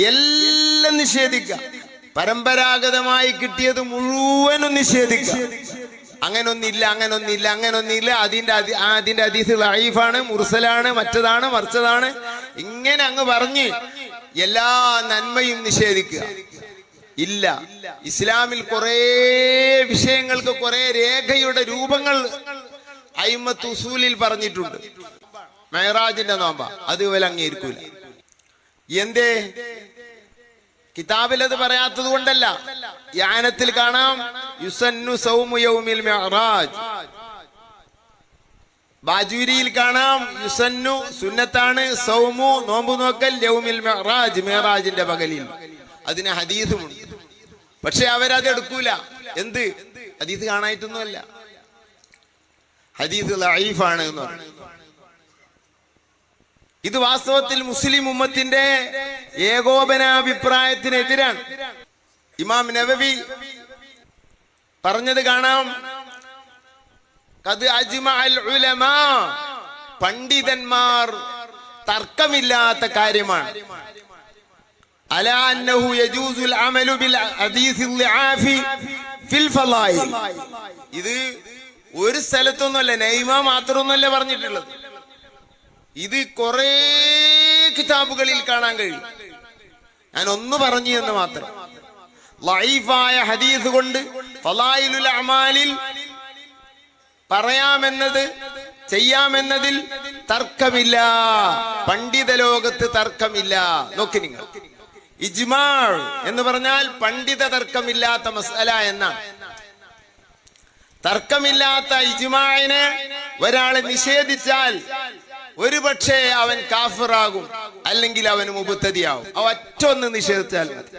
എല്ലാം നിഷേധിക്കുക. പരമ്പരാഗതമായി കിട്ടിയത് മുഴുവനും നിഷേധിക്കുക. അങ്ങനൊന്നില്ല അങ്ങനൊന്നില്ല അങ്ങനൊന്നില്ല. അതിന്റെ അതി- ആ, അതിന്റെ അതീസ് ലൈഫാണ് മുർസലാണ് മറ്റതാണ് മറിച്ചതാണ്. ഇങ്ങനെ അങ്ങ് പറഞ്ഞ് എല്ലാ നന്മയും നിഷേധിക്കുക. ഇല്ല. ഇസ്ലാമിൽ കുറേ വിഷയങ്ങൾക്ക് കുറേ രേഖയുടെ രൂപങ്ങൾ അയിമത്ത് ഉസൂലിൽ പറഞ്ഞിട്ടുണ്ട്. മെഹറാജിന്റെ നോമ്പ. അത് ഇവൽ അംഗീകരിക്കൂല എന്തേ? കിതാബിൽ അത് പറയാത്തത് കൊണ്ടല്ല. യാനത്തിൽ കാണാം. യുസന്നു സൗമു യൗമിൽ മെഹറാജ് ബാജൂരിയിൽ കാണാം. യുസന്നു സുന്നത്താണ്. സൗമു നോമ്പു നോക്കൽ യൗമിൽ മെഹറാജ് മെഹറാജിന്റെ പകലിൽ. അതിന് ഹദീസുമുണ്ട്. പക്ഷെ അവരത് എടുക്കൂല. എന്ത്? ഹദീസ് കാണായിട്ടൊന്നുമല്ല. ഹദീസ് ലൈഫാണ് എന്ന് പറഞ്ഞു ഇത് വാസ്തവത്തിൽ മുസ്ലിം ഉമ്മത്തിന്റെ ഏകോപനാഭിപ്രായത്തിനെതിരാണ്. ഇമാം നബവി പറഞ്ഞത് കാണാം. പണ്ഡിതന്മാർ തർക്കമില്ലാത്ത കാര്യമാണ്. ഇത് ഒരു സ്ഥലത്തൊന്നുമല്ല നൈമ മാത്രമൊന്നുമല്ല പറഞ്ഞിട്ടുള്ളത്. ഇത് കുറേ കിതാബുകളിൽ കാണാൻ കഴിയും. ഞാൻ ഒന്ന് പറഞ്ഞു എന്ന് മാത്രം. ലൈഫായ ഹദീസ് കൊണ്ട് ഫലായിലുൽ അമാലിൽ പറയാമെന്നത് ചെയ്യാമെന്നതിൽ തർക്കമില്ല. പണ്ഡിത ലോകത്ത് തർക്കമില്ല. നോക്കി നിങ്ങൾ. ഇജ്മാൾ എന്ന് പറഞ്ഞാൽ പണ്ഡിത തർക്കമില്ലാത്ത മസല എന്നാണ്. തർക്കമില്ലാത്ത ഇജ്മാനെ ഒരാളെ നിഷേധിച്ചാൽ ഒരുപക്ഷെ അവൻ കാഫിറാകും അല്ലെങ്കിൽ അവൻ മുബത്തതിയാവും അവ ഒറ്റ ഒന്ന് നിഷേധിച്ചാൽ മതി.